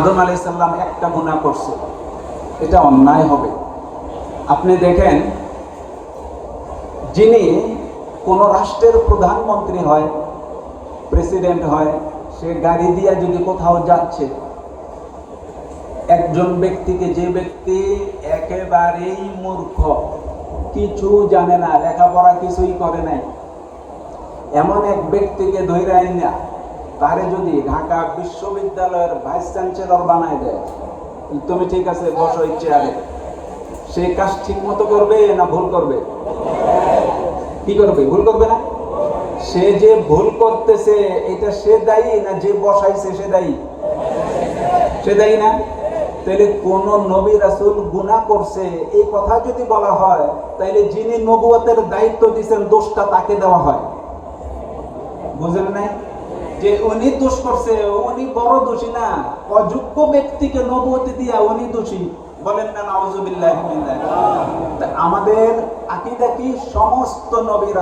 আদম আলাইসাল্লাম একটা গুণা করছে। এটা অন্যায় হবে। আপনি দেখেন, যিনি কোনো রাষ্ট্রের প্রধানমন্ত্রী হয়, প্রেসিডেন্ট হয়, সে গাড়ি দিয়ে যদি কোথাও যাচ্ছে, একজন ব্যক্তিকে যে ব্যক্তি একেবারেই মূর্খ, কিছু জানে না, লেখাপড়া কিছুই করে নাই, এমন এক ব্যক্তিকে ধৈর্য না। তারে যদি ঢাকা বিশ্ববিদ্যালয়ের ভাইস চ্যান্সেলর বানায় দেয় তুমি ঠিক আছে, বসো আরে সে কাজ ঠিক মতো করবে না ভুল করবে? কি করবে? ভুল করবে না? সে যে ভুল করতেছে, এটা সে দায়ী না যে বসাইছে, সে দায়ী? সে দায়ী না? তাহলে কোন নবী রাসুল গুনাহ করছে, এই কথা যদি বলা হয়, তাহলে যিনি নবুয়তের দায়িত্ব দিচ্ছেন দোষটা তাকে দেওয়া হয়। বুঝলেন নাই যে উনি দোষ করছে, উনি বড় দোষী না। অযোগ্য ব্যক্তিকে নবতি দিয়া উনি দোষী। বলেন না আমাদের আকিদা কি? সমস্ত নবীরা